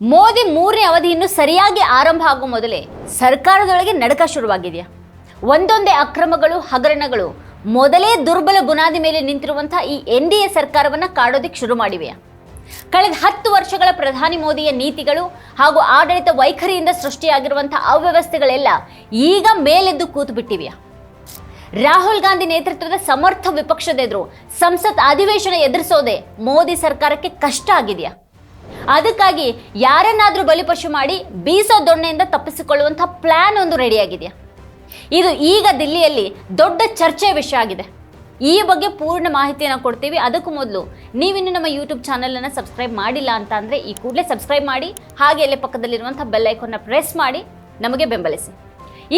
ಮೋದಿ ಮೂರನೇ ಅವಧಿ ಇನ್ನು ಸರಿಯಾಗಿ ಆರಂಭ ಆಗುವ ಮೊದಲೇ ಸರ್ಕಾರದೊಳಗೆ ನಡಕ ಶುರುವಾಗಿದೆಯಾ? ಒಂದೊಂದೇ ಅಕ್ರಮಗಳು, ಹಗರಣಗಳು, ಮೊದಲೇ ದುರ್ಬಲ ಬುನಾದಿ ಮೇಲೆ ನಿಂತಿರುವಂತಹ ಈ ಎನ್ ಡಿ ಎ ಸರ್ಕಾರವನ್ನು ಕಾಡೋದಿಕ್ಕೆ ಶುರು ಮಾಡಿವೆಯಾ? ಕಳೆದ ಹತ್ತು ವರ್ಷಗಳ ಪ್ರಧಾನಿ ಮೋದಿಯ ನೀತಿಗಳು ಹಾಗೂ ಆಡಳಿತ ವೈಖರಿಯಿಂದ ಸೃಷ್ಟಿಯಾಗಿರುವಂತಹ ಅವ್ಯವಸ್ಥೆಗಳೆಲ್ಲ ಈಗ ಮೇಲೆದ್ದು ಕೂತು ಬಿಟ್ಟಿವೆಯಾ ರಾಹುಲ್ ಗಾಂಧಿ ನೇತೃತ್ವದ ಸಮರ್ಥ ವಿಪಕ್ಷದ ಎದುರು ಸಂಸತ್ ಅಧಿವೇಶನ ಎದುರಿಸೋದೇ ಮೋದಿ ಸರ್ಕಾರಕ್ಕೆ ಕಷ್ಟ ಆಗಿದೆಯಾ? ಅದಕ್ಕಾಗಿ ಯಾರನ್ನಾದರೂ ಬಲಿಪಶು ಮಾಡಿ ಬೀಸೋ ದೊಣ್ಣೆಯಿಂದ ತಪ್ಪಿಸಿಕೊಳ್ಳುವಂಥ ಪ್ಲ್ಯಾನ್ ಒಂದು ರೆಡಿಯಾಗಿದೆಯಾ ಇದು ಈಗ ದಿಲ್ಲಿಯಲ್ಲಿ ದೊಡ್ಡ ಚರ್ಚೆಯ ವಿಷಯ ಆಗಿದೆ. ಈ ಬಗ್ಗೆ ಪೂರ್ಣ ಮಾಹಿತಿಯನ್ನು ಕೊಡ್ತೀವಿ. ಅದಕ್ಕೂ ಮೊದಲು ನೀವಿನ್ನು ನಮ್ಮ ಯೂಟ್ಯೂಬ್ ಚಾನಲನ್ನು ಸಬ್ಸ್ಕ್ರೈಬ್ ಮಾಡಿಲ್ಲ ಅಂತ ಅಂದರೆ ಈ ಕೂಡಲೇ ಸಬ್ಸ್ಕ್ರೈಬ್ ಮಾಡಿ, ಹಾಗೆ ಅಲ್ಲೇ ಪಕ್ಕದಲ್ಲಿರುವಂಥ ಬೆಲ್ ಐಕಾನ್ನ ಪ್ರೆಸ್ ಮಾಡಿ, ನಮಗೆ ಬೆಂಬಲಿಸಿ.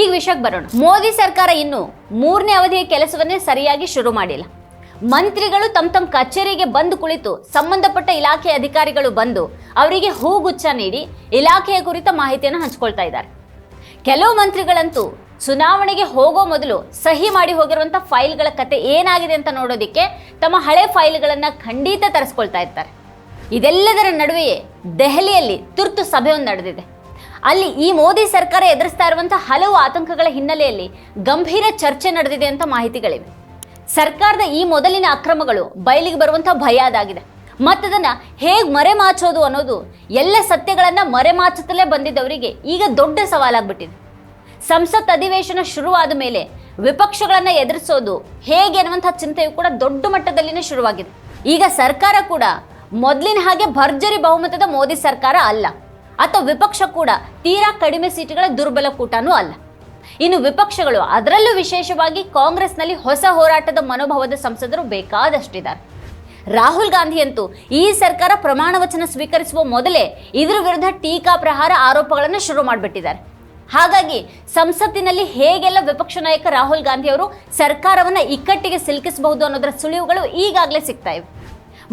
ಈಗ ವಿಷಯಕ್ಕೆ ಬರೋಣ. ಮೋದಿ ಸರ್ಕಾರ ಇನ್ನು ಮೂರನೇ ಅವಧಿಯ ಕೆಲಸವನ್ನೇ ಸರಿಯಾಗಿ ಶುರು ಮಾಡಿಲ್ಲ. ಮಂತ್ರಿಗಳು ತಮ್ಮ ತಮ್ಮ ಕಚೇರಿಗೆ ಬಂದು ಕುಳಿತು ಸಂಬಂಧಪಟ್ಟ ಇಲಾಖೆ ಅಧಿಕಾರಿಗಳು ಬಂದು ಅವರಿಗೆ ಹೂಗುಚ್ಛ ನೀಡಿ ಇಲಾಖೆಯ ಕುರಿತ ಮಾಹಿತಿಯನ್ನು ಹಂಚ್ಕೊಳ್ತಾ ಇದ್ದಾರೆ. ಕೆಲವು ಮಂತ್ರಿಗಳಂತೂ ಚುನಾವಣೆಗೆ ಹೋಗೋ ಮೊದಲು ಸಹಿ ಮಾಡಿ ಹೋಗಿರುವಂಥ ಫೈಲ್ಗಳ ಕತೆ ಏನಾಗಿದೆ ಅಂತ ನೋಡೋದಕ್ಕೆ ತಮ್ಮ ಹಳೆ ಫೈಲ್ಗಳನ್ನು ಖಂಡಿತ ತರಿಸ್ಕೊಳ್ತಾ ಇರ್ತಾರೆ. ಇದೆಲ್ಲದರ ನಡುವೆಯೇ ದೆಹಲಿಯಲ್ಲಿ ತುರ್ತು ಸಭೆಯೊಂದು ನಡೆದಿದೆ. ಅಲ್ಲಿ ಈ ಮೋದಿ ಸರ್ಕಾರ ಎದುರಿಸ್ತಾ ಇರುವಂಥ ಹಲವು ಆತಂಕಗಳ ಹಿನ್ನೆಲೆಯಲ್ಲಿ ಗಂಭೀರ ಚರ್ಚೆ ನಡೆದಿದೆ ಅಂತ ಮಾಹಿತಿಗಳಿವೆ. ಸರ್ಕಾರದ ಈ ಮೊದಲಿನ ಅಕ್ರಮಗಳು ಬಯಲಿಗೆ ಬರುವಂಥ ಭಯ ಅದಾಗಿದೆ. ಮತ್ತದನ್ನ ಹೇಗೆ ಮರೆಮಾಚೋದು ಅನ್ನೋದು ಎಲ್ಲ ಸತ್ಯಗಳನ್ನು ಮರೆಮಾಚುತ್ತಲೇ ಬಂದಿದ್ದವರಿಗೆ ಈಗ ದೊಡ್ಡ ಸವಾಲಾಗ್ಬಿಟ್ಟಿದೆ. ಸಂಸತ್ ಅಧಿವೇಶನ ಶುರುವಾದ ಮೇಲೆ ವಿಪಕ್ಷಗಳನ್ನ ಎದುರಿಸೋದು ಹೇಗೆ ಅನ್ನುವಂಥ ಚಿಂತೆಯು ಕೂಡ ದೊಡ್ಡ ಮಟ್ಟದಲ್ಲಿನೇ ಶುರುವಾಗಿದೆ. ಈಗ ಸರ್ಕಾರ ಕೂಡ ಮೊದಲಿನ ಹಾಗೆ ಭರ್ಜರಿ ಬಹುಮತದ ಮೋದಿ ಸರ್ಕಾರ ಅಲ್ಲ. ಅಥವಾ ವಿಪಕ್ಷ ಕೂಡ ತೀರಾ ಕಡಿಮೆ ಸೀಟುಗಳ ದುರ್ಬಲ ಕೂಟನೂ ಅಲ್ಲ. ಇನ್ನು ವಿಪಕ್ಷಗಳು ಅದರಲ್ಲೂ ವಿಶೇಷವಾಗಿ ಕಾಂಗ್ರೆಸ್ನಲ್ಲಿ ಹೊಸ ಹೋರಾಟದ ಮನೋಭಾವದ ಸಂಸದರು ಬೇಕಾದಷ್ಟಿದ್ದಾರೆ. ರಾಹುಲ್ ಗಾಂಧಿ ಅಂತೂ ಈ ಸರ್ಕಾರ ಪ್ರಮಾಣ ವಚನ ಸ್ವೀಕರಿಸುವ ಮೊದಲೇ ಇದರ ವಿರುದ್ಧ ಟೀಕಾ ಪ್ರಹಾರ ಆರೋಪಗಳನ್ನು ಶುರು ಮಾಡಿಬಿಟ್ಟಿದ್ದಾರೆ. ಹಾಗಾಗಿ ಸಂಸತ್ತಿನಲ್ಲಿ ಹೇಗೆಲ್ಲ ವಿಪಕ್ಷ ನಾಯಕ ರಾಹುಲ್ ಗಾಂಧಿ ಅವರು ಸರ್ಕಾರವನ್ನು ಇಕ್ಕಟ್ಟಿಗೆ ಸಿಲುಕಿಸಬಹುದು ಅನ್ನೋದರ ಸುಳಿವುಗಳು ಈಗಾಗಲೇ ಸಿಗ್ತಾ ಇವೆ.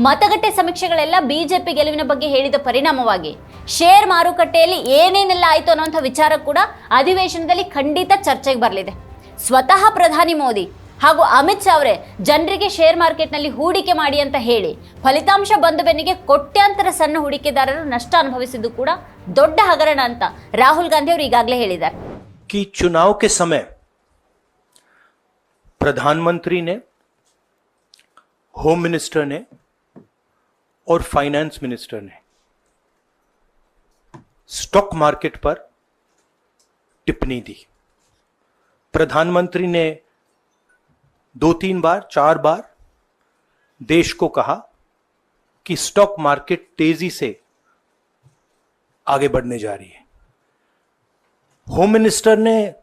ಮತಗಟ್ಟೆ ಸಮೀಕ್ಷೆಗಳೆಲ್ಲ ಬಿಜೆಪಿ ಗೆಲುವಿನ ಬಗ್ಗೆ ಹೇಳಿದ ಪರಿಣಾಮವಾಗಿ ಶೇರ್ ಮಾರುಕಟ್ಟೆಯಲ್ಲಿ ಏನೇನೆಲ್ಲ ಆಯಿತು ಅನ್ನೋಂಥ ವಿಚಾರ ಕೂಡ ಅಧಿವೇಶನದಲ್ಲಿ ಖಂಡಿತ ಚರ್ಚೆಗೆ ಬರಲಿದೆ ಸ್ವತಃ ಪ್ರಧಾನಿ ಮೋದಿ ಹಾಗೂ ಅಮಿತ್ ಶಾ ಅವರೇ ಜನರಿಗೆ ಶೇರ್ ಮಾರ್ಕೆಟ್ನಲ್ಲಿ ಹೂಡಿಕೆ ಮಾಡಿ ಅಂತ ಹೇಳಿ ಫಲಿತಾಂಶ ಬಂದ ಬೆನ್ನಿಗೆ ಕೋಟ್ಯಾಂತರ ಸಣ್ಣ ಹೂಡಿಕೆದಾರರು ನಷ್ಟ ಅನುಭವಿಸಿದ್ದು ಕೂಡ ದೊಡ್ಡ ಹಗರಣ ಅಂತ ರಾಹುಲ್ ಗಾಂಧಿ ಅವರು ಈಗಾಗಲೇ ಹೇಳಿದ್ದಾರೆ कि चुनाव के समय प्रधानमंत्री ने होम मिनिस्टर ने और फाइनेंस मिनिस्टर ने स्टॉक मार्केट पर टिप्पणी दी। प्रधानमंत्री ने दो तीन बार, चार बार देश को कहा कि स्टॉक मार्केट तेज़ी से आगे बढ़ने जा रही है। होम मिनिस्टर ने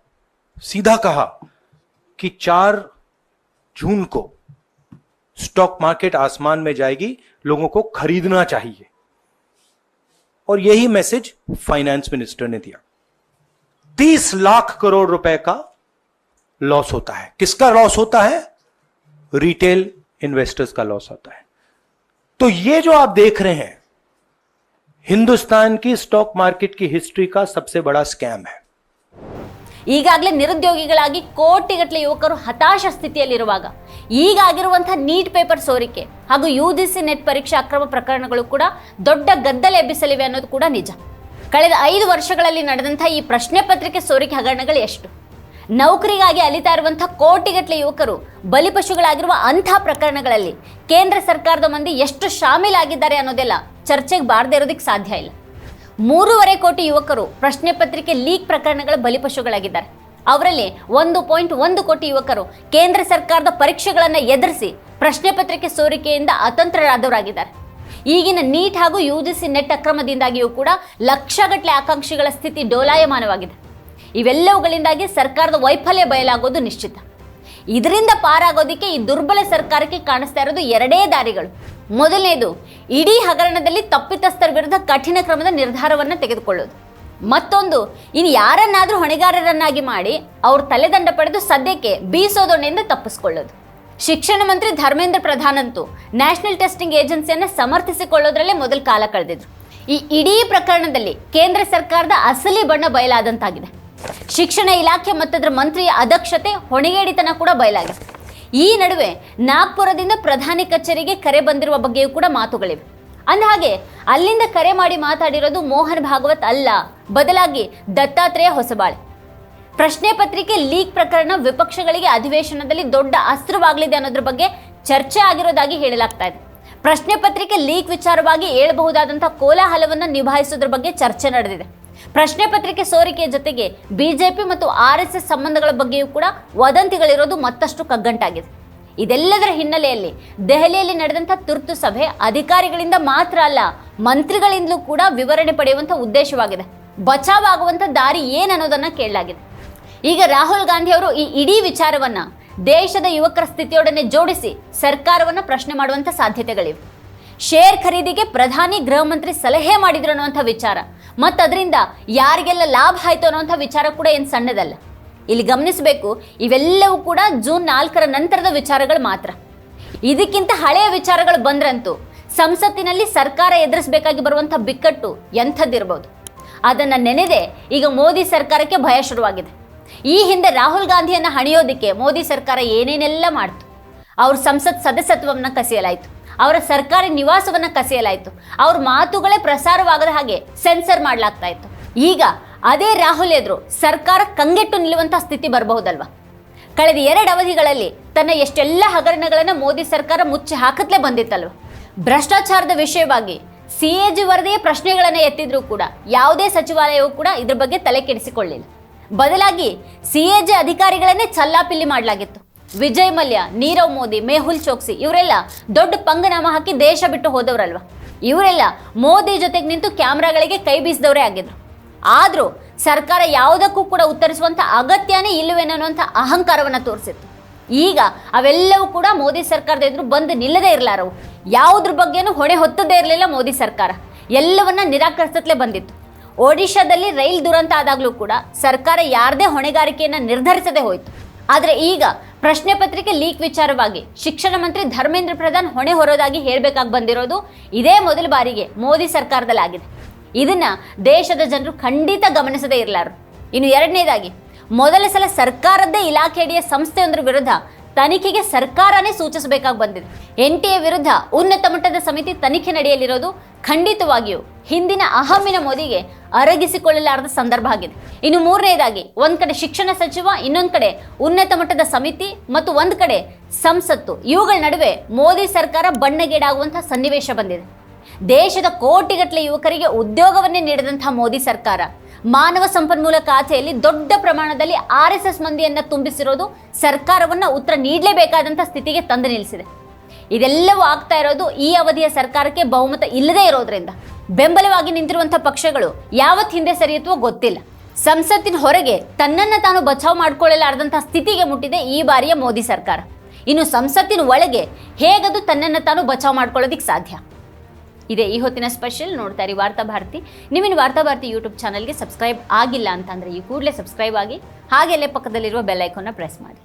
सीधा कहा कि चार जून को स्टॉक मार्केट आसमान में जाएगी, लोगों को खरीदना चाहिए। और यही मैसेज फाइनेंस मिनिस्टर ने दिया तीस लाख करोड़ रुपए का लॉस होता है किसका लॉस होता है रिटेल इन्वेस्टर्स का लॉस होता है तो ये जो आप देख रहे हैं हिंदुस्तान की स्टॉक मार्केट की हिस्ट्री का सबसे बड़ा स्कैम है ಈಗಾಗಲೇ ನಿರುದ್ಯೋಗಿಗಳಾಗಿ ಕೋಟಿಗಟ್ಟಲೆ ಯುವಕರು ಹತಾಶ ಸ್ಥಿತಿಯಲ್ಲಿರುವಾಗ ಈಗಾಗಿರುವಂತಹ ನೀಟ್ ಪೇಪರ್ ಸೋರಿಕೆ ಹಾಗೂ ಯು ಜಿ ಸಿ ನೆಟ್ ಪರೀಕ್ಷೆ ಅಕ್ರಮ ಪ್ರಕರಣಗಳು ಕೂಡ ದೊಡ್ಡ ಗದ್ದಲ ಎಬ್ಬಿಸಲಿವೆ ಅನ್ನೋದು ಕೂಡ ನಿಜ. ಕಳೆದ ಐದು ವರ್ಷಗಳಲ್ಲಿ ನಡೆದಂಥ ಈ ಪ್ರಶ್ನೆ ಪತ್ರಿಕೆ ಸೋರಿಕೆ ಹಗರಣಗಳು ಎಷ್ಟು? ನೌಕರಿಗಾಗಿ ಅಲಿತಾ ಇರುವಂತಹ ಕೋಟಿಗಟ್ಟಲೆ ಯುವಕರು ಬಲಿಪಶುಗಳಾಗಿರುವ ಅಂಥ ಪ್ರಕರಣಗಳಲ್ಲಿ ಕೇಂದ್ರ ಸರ್ಕಾರದ ಮಂದಿ ಎಷ್ಟು ಶಾಮೀಲಾಗಿದ್ದಾರೆ ಅನ್ನೋದೆಲ್ಲ ಚರ್ಚೆಗೆ ಬಾರದೇ ಇರೋದಕ್ಕೆ ಸಾಧ್ಯ ಇಲ್ಲ. ಮೂರುವರೆ ಕೋಟಿ ಯುವಕರು ಪ್ರಶ್ನೆ ಪತ್ರಿಕೆ ಲೀಕ್ ಪ್ರಕರಣಗಳ ಬಲಿಪಶುಗಳಾಗಿದ್ದಾರೆ ಅವರಲ್ಲಿ ಒಂದು ಪಾಯಿಂಟ್ ಒಂದು ಕೋಟಿ ಯುವಕರು ಕೇಂದ್ರ ಸರ್ಕಾರದ ಪರೀಕ್ಷೆಗಳನ್ನು ಎದುರಿಸಿ ಪ್ರಶ್ನೆ ಪತ್ರಿಕೆ ಸೋರಿಕೆಯಿಂದ ಅತಂತ್ರರಾದವರಾಗಿದ್ದಾರೆ. ಈಗಿನ ನೀಟ್ ಹಾಗೂ ಯು ಜಿ ಸಿ ನೆಟ್ ಅಕ್ರಮದಿಂದಾಗಿಯೂ ಕೂಡ ಲಕ್ಷಗಟ್ಟಲೆ ಆಕಾಂಕ್ಷಿಗಳ ಸ್ಥಿತಿ ಡೋಲಾಯಮಾನವಾಗಿದೆ. ಇವೆಲ್ಲವುಗಳಿಂದಾಗಿ ಸರ್ಕಾರದ ವೈಫಲ್ಯ ಬಯಲಾಗೋದು ನಿಶ್ಚಿತ. ಇದರಿಂದ ಪಾರಾಗೋದಕ್ಕೆ ಈ ದುರ್ಬಲ ಸರ್ಕಾರಕ್ಕೆ ಕಾಣಿಸ್ತಾ ಇರೋದು ಎರಡೇ ದಾರಿಗಳು. ಮೊದಲನೇದು, ಇಡೀ ಹಗರಣದಲ್ಲಿ ತಪ್ಪಿತಸ್ಥರ ವಿರುದ್ಧ ಕಠಿಣ ಕ್ರಮದ ನಿರ್ಧಾರವನ್ನು ತೆಗೆದುಕೊಳ್ಳೋದು. ಮತ್ತೊಂದು, ಇನ್ನು ಯಾರನ್ನಾದರೂ ಹೊಣೆಗಾರರನ್ನಾಗಿ ಮಾಡಿ ಅವ್ರ ತಲೆದಂಡ ಪಡೆದು ಸದ್ಯಕ್ಕೆ ಬೀಸೋದೊಣ್ಣೆಯಿಂದ ತಪ್ಪಿಸ್ಕೊಳ್ಳೋದು. ಶಿಕ್ಷಣ ಮಂತ್ರಿ ಧರ್ಮೇಂದ್ರ ಪ್ರಧಾನ್ ಅಂತೂ ನ್ಯಾಷನಲ್ ಟೆಸ್ಟಿಂಗ್ ಏಜೆನ್ಸಿಯನ್ನು ಸಮರ್ಥಿಸಿಕೊಳ್ಳೋದ್ರಲ್ಲೇ ಮೊದಲು ಕಾಲ ಕಳೆದಿದ್ರು. ಈ ಇಡೀ ಪ್ರಕರಣದಲ್ಲಿ ಕೇಂದ್ರ ಸರ್ಕಾರದ ಅಸಲಿ ಬಣ್ಣ ಬಯಲಾದಂತಾಗಿದೆ. ಶಿಕ್ಷಣ ಇಲಾಖೆ ಮತ್ತದರ ಮಂತ್ರಿಯ ಅದಕ್ಷತೆ ಹೊಣೆಗೇಡಿತನ ಕೂಡ ಬಯಲಾಗಿದೆ. ಈ ನಡುವೆ ನಾಗ್ಪುರದಿಂದ ಪ್ರಧಾನಿ ಕಚೇರಿಗೆ ಕರೆ ಬಂದಿರುವ ಬಗ್ಗೆಯೂ ಕೂಡ ಮಾತುಗಳಿವೆ. ಅಂದಹಾಗೆ, ಅಲ್ಲಿಂದ ಕರೆ ಮಾಡಿ ಮಾತಾಡಿರೋದು ಮೋಹನ್ ಭಾಗವತ್ ಅಲ್ಲ. ಬದಲಾಗಿ ದತ್ತಾತ್ರೇಯ ಹೊಸಬಾಳೆ. ಪ್ರಶ್ನೆ ಪತ್ರಿಕೆ ಲೀಕ್ ಪ್ರಕರಣ ವಿಪಕ್ಷಗಳಿಗೆ ಅಧಿವೇಶನದಲ್ಲಿ ದೊಡ್ಡ ಅಸ್ತ್ರವಾಗಲಿದೆ ಅನ್ನೋದ್ರ ಬಗ್ಗೆ ಚರ್ಚೆ ಆಗಿರೋದಾಗಿ ಹೇಳಲಾಗ್ತಾ ಇದೆ. ಪ್ರಶ್ನೆ ಪತ್ರಿಕೆ ಲೀಕ್ ವಿಚಾರವಾಗಿ ಏಳಬಹುದಾದಂತಹ ಕೋಲಾಹಲವನ್ನು ನಿಭಾಯಿಸೋದ್ರ ಬಗ್ಗೆ ಚರ್ಚೆ ನಡೆದಿದೆ. ಪ್ರಶ್ನೆ ಪತ್ರಿಕೆ ಸೋರಿಕೆಯ ಜೊತೆಗೆ ಬಿಜೆಪಿ ಮತ್ತು ಆರ್ ಎಸ್ ಎಸ್ ಸಂಬಂಧಗಳ ಬಗ್ಗೆಯೂ ಕೂಡ ವದಂತಿಗಳಿರೋದು ಮತ್ತಷ್ಟು ಕಗ್ಗಂಟಾಗಿದೆ. ಇದೆಲ್ಲದರ ಹಿನ್ನೆಲೆಯಲ್ಲಿ ದೆಹಲಿಯಲ್ಲಿ ನಡೆದಂಥ ತುರ್ತು ಸಭೆ ಅಧಿಕಾರಿಗಳಿಂದ ಮಾತ್ರ ಅಲ್ಲ, ಮಂತ್ರಿಗಳಿಂದಲೂ ಕೂಡ ವಿವರಣೆ ಪಡೆಯುವಂಥ ಉದ್ದೇಶವಾಗಿದೆ. ಬಚಾವ್ ಆಗುವಂಥ ದಾರಿ ಅನ್ನೋದನ್ನು ಕೇಳಲಾಗಿದೆ. ಈಗ ರಾಹುಲ್ ಗಾಂಧಿ ಅವರು ಈ ಇಡೀ ವಿಚಾರವನ್ನು ದೇಶದ ಯುವಕರ ಸ್ಥಿತಿಯೊಡನೆ ಜೋಡಿಸಿ ಸರ್ಕಾರವನ್ನು ಪ್ರಶ್ನೆ ಮಾಡುವಂಥ ಸಾಧ್ಯತೆಗಳಿವೆ. ಶೇರ್ ಖರೀದಿಗೆ ಪ್ರಧಾನಿ, ಗೃಹ ಮಂತ್ರಿ ಸಲಹೆ ಮಾಡಿದ್ರು ಅನ್ನುವಂಥ ವಿಚಾರ. ಮತ್ತು ಅದರಿಂದ ಯಾರಿಗೆಲ್ಲ ಲಾಭ ಆಯಿತು ಅನ್ನುವಂಥ ವಿಚಾರ ಕೂಡ ಏನು ಸಣ್ಣದಲ್ಲ. ಇಲ್ಲಿ ಗಮನಿಸಬೇಕು, ಇವೆಲ್ಲವೂ ಕೂಡ ಜೂನ್ ನಾಲ್ಕರ ನಂತರದ ವಿಚಾರಗಳು ಮಾತ್ರ. ಇದಕ್ಕಿಂತ ಹಳೆಯ ವಿಚಾರಗಳು ಬಂದ್ರಂತೂ ಸಂಸತ್ತಿನಲ್ಲಿ ಸರ್ಕಾರ ಎದುರಿಸಬೇಕಾಗಿ ಬರುವಂಥ ಬಿಕ್ಕಟ್ಟು ಎಂಥದ್ದಿರ್ಬೋದು. ಅದನ್ನ ನೆನೆದೇ ಈಗ ಮೋದಿ ಸರ್ಕಾರಕ್ಕೆ ಭಯ ಶುರುವಾಗಿದೆ. ಈ ಹಿಂದೆ ರಾಹುಲ್ ಗಾಂಧಿಯನ್ನು ಹಣಿಯೋದಕ್ಕೆ ಮೋದಿ ಸರ್ಕಾರ ಏನೇನೆಲ್ಲ ಮಾಡ್ತು? ಅವ್ರ ಸಂಸತ್ ಸದಸ್ಯತ್ವವನ್ನು ಕಸಿಯಲಾಯಿತು. ಅವರ ಸರ್ಕಾರಿ ನಿವಾಸವನ್ನು ಕಸಿಯಲಾಯಿತು. ಅವ್ರ ಮಾತುಗಳೇ ಪ್ರಸಾರವಾಗದ ಹಾಗೆ ಸೆನ್ಸರ್ ಮಾಡಲಾಗ್ತಾ ಇತ್ತು. ಈಗ ಅದೇ ರಾಹುಲ್ ಎದುರು ಸರ್ಕಾರ ಕಂಗೆಟ್ಟು ನಿಲ್ಲುವಂಥ ಸ್ಥಿತಿ ಬರಬಹುದಲ್ವಾ? ಕಳೆದ ಎರಡು ಅವಧಿಗಳಲ್ಲಿ ತನ್ನ ಎಷ್ಟೆಲ್ಲ ಹಗರಣಗಳನ್ನು ಮೋದಿ ಸರ್ಕಾರ ಮುಚ್ಚಿ ಹಾಕತ್ಲೇ ಬಂದಿತ್ತಲ್ವ? ಭ್ರಷ್ಟಾಚಾರದ ವಿಷಯವಾಗಿ ಸಿ ಎ ಜಿ ವರದಿಯ ಪ್ರಶ್ನೆಗಳನ್ನು ಎತ್ತಿದ್ರೂ ಕೂಡ, ಯಾವುದೇ ಸಚಿವಾಲಯವೂ ಕೂಡ ಇದ್ರ ಬಗ್ಗೆ ತಲೆ ಕೆಡಿಸಿಕೊಳ್ಳಿಲ್ಲ. ಬದಲಾಗಿ ಸಿ ಎ ಜಿ ಅಧಿಕಾರಿಗಳನ್ನೇ ಚಲ್ಲಾಪಿಲ್ಲಿ ಮಾಡಲಾಗಿತ್ತು. ವಿಜಯ್ ಮಲ್ಯ, ನೀರವ್ ಮೋದಿ, ಮೇಹುಲ್ ಚೋಕ್ಸಿ ಇವರೆಲ್ಲ ದೊಡ್ಡ ಪಂಗನಾಮ ಹಾಕಿ ದೇಶ ಬಿಟ್ಟು ಹೋದವರಲ್ವ? ಇವರೆಲ್ಲ ಮೋದಿ ಜೊತೆಗೆ ನಿಂತು ಕ್ಯಾಮ್ರಾಗಳಿಗೆ ಕೈ ಬೀಸಿದವರೇ ಆಗಿದ್ರು. ಆದರೂ ಸರ್ಕಾರ ಯಾವುದಕ್ಕೂ ಕೂಡ ಉತ್ತರಿಸುವಂಥ ಅಗತ್ಯನೇ ಇಲ್ಲವೇನನ್ನುವಂಥ ಅಹಂಕಾರವನ್ನು ತೋರಿಸಿತ್ತು. ಈಗ ಅವೆಲ್ಲವೂ ಕೂಡ ಮೋದಿ ಸರ್ಕಾರದ ಎದುರು ಬಂದು ನಿಲ್ಲದೇ ಇರಲಾರವು. ಯಾವುದ್ರ ಬಗ್ಗೆನೂ ಹೊಣೆ ಹೊತ್ತದೇ ಇರಲಿಲ್ಲ ಮೋದಿ ಸರ್ಕಾರ. ಎಲ್ಲವನ್ನ ನಿರಾಕರಿಸತ್ಲೇ ಬಂದಿತ್ತು. ಒಡಿಶಾದಲ್ಲಿ ರೈಲ್ ದುರಂತ ಆದಾಗಲೂ ಕೂಡ ಸರ್ಕಾರ ಯಾರದೇ ಹೊಣೆಗಾರಿಕೆಯನ್ನು ನಿರ್ಧರಿಸದೆ ಹೋಯಿತು. ಆದರೆ ಈಗ ಪ್ರಶ್ನೆ ಪತ್ರಿಕೆ ಲೀಕ್ ವಿಚಾರವಾಗಿ ಶಿಕ್ಷಣ ಮಂತ್ರಿ ಧರ್ಮೇಂದ್ರ ಪ್ರಧಾನ್ ಹೊಣೆ ಹೊರೋದಾಗಿ ಹೇಳಬೇಕಾಗಿ ಬಂದಿರೋದು ಇದೇ ಮೊದಲ ಬಾರಿಗೆ ಮೋದಿ ಸರ್ಕಾರದಲ್ಲಾಗಿದೆ. ಇದನ್ನ ದೇಶದ ಜನರು ಖಂಡಿತ ಗಮನಿಸದೇ ಇರಲಾರು. ಇನ್ನು ಎರಡನೇದಾಗಿ ಮೊದಲ ಸಲ ಸರ್ಕಾರದ್ದೇ ಇಲಾಖೆಯಡಿಯ ಸಂಸ್ಥೆಯೊಂದರ ವಿರುದ್ಧ ತನಿಖೆಗೆ ಸರ್ಕಾರನೇ ಸೂಚಿಸಬೇಕಾಗಿ ಬಂದಿದೆ. ಎನ್ ಟಿ ಎ ವಿರುದ್ಧ ಉನ್ನತ ಮಟ್ಟದ ಸಮಿತಿ ತನಿಖೆ ನಡೆಯಲಿರೋದು ಖಂಡಿತವಾಗಿಯೂ ಹಿಂದಿನ ಅಹಮಿನ ಮೋದಿಗೆ ಅರಗಿಸಿಕೊಳ್ಳಲಾರದ ಸಂದರ್ಭ ಆಗಿದೆ. ಇನ್ನು ಮೂರನೇದಾಗಿ, ಒಂದ್ ಕಡೆ ಶಿಕ್ಷಣ ಸಚಿವ, ಇನ್ನೊಂದ್ ಕಡೆ ಉನ್ನತ ಮಟ್ಟದ ಸಮಿತಿ ಮತ್ತು ಒಂದ್ ಕಡೆ ಸಂಸತ್ತು. ಇವುಗಳ ನಡುವೆ ಮೋದಿ ಸರ್ಕಾರ ಬಣ್ಣಗೇಡಾಗುವಂತಹ ಸನ್ನಿವೇಶ ಬಂದಿದೆ. ದೇಶದ ಕೋಟಿಗಟ್ಟಲೆ ಯುವಕರಿಗೆ ಉದ್ಯೋಗವನ್ನೇ ನೀಡಿದಂತಹ ಮೋದಿ ಸರ್ಕಾರ ಮಾನವ ಸಂಪನ್ಮೂಲ ಖಾತೆಯಲ್ಲಿ ದೊಡ್ಡ ಪ್ರಮಾಣದಲ್ಲಿ ಆರ್ ಎಸ್ ಎಸ್ ಮಂದಿಯನ್ನು ತುಂಬಿಸಿರೋದು ಸರ್ಕಾರವನ್ನ ಉತ್ತರ ನೀಡಲೇಬೇಕಾದಂಥ ಸ್ಥಿತಿಗೆ ತಂದು ನಿಲ್ಲಿಸಿದೆ. ಇದೆಲ್ಲವೂ ಆಗ್ತಾ ಇರೋದು ಈ ಅವಧಿಯ ಸರ್ಕಾರಕ್ಕೆ ಬಹುಮತ ಇಲ್ಲದೇ ಇರೋದ್ರಿಂದ. ಬೆಂಬಲವಾಗಿ ನಿಂತಿರುವಂಥ ಪಕ್ಷಗಳು ಯಾವತ್ ಹಿಂದೆ ಸರಿಯುತ್ತೋ ಗೊತ್ತಿಲ್ಲ. ಸಂಸತ್ತಿನ ಹೊರಗೆ ತನ್ನನ್ನು ತಾನು ಬಚಾವ್ ಮಾಡ್ಕೊಳ್ಳಲಾರದಂಥ ಸ್ಥಿತಿಗೆ ಮುಟ್ಟಿದೆ ಈ ಬಾರಿಯ ಮೋದಿ ಸರ್ಕಾರ. ಇನ್ನು ಸಂಸತ್ತಿನ ಒಳಗೆ ಹೇಗದು ತನ್ನನ್ನು ತಾನು ಬಚಾವ್ ಮಾಡ್ಕೊಳ್ಳೋದಿಕ್ಕೆ ಸಾಧ್ಯ? ಇದೆ. ಈ ಹೊತ್ತಿನ ಸ್ಪೆಷಲ್ ನೋಡ್ತಾ ಇರಿ ವಾರ್ತಾ ಭಾರತಿ. ನಿಮ್ಮಿನ ವಾರ್ತಾ ಭಾರತಿ ಯೂಟ್ಯೂಬ್ ಚಾನಲ್ಗೆ ಸಬ್ಸ್ಕ್ರೈಬ್ ಆಗಿಲ್ಲ ಅಂತಂದ್ರೆ ಈ ಕೂಡಲೇ ಸಬ್ಸ್ಕ್ರೈಬ್ ಆಗಿ ಹಾಗೆಲ್ಲೇ ಪಕ್ಕದಲ್ಲಿರುವ ಬೆಲ್ ಐಕಾನ್ನ ಪ್ರೆಸ್ ಮಾಡಿ.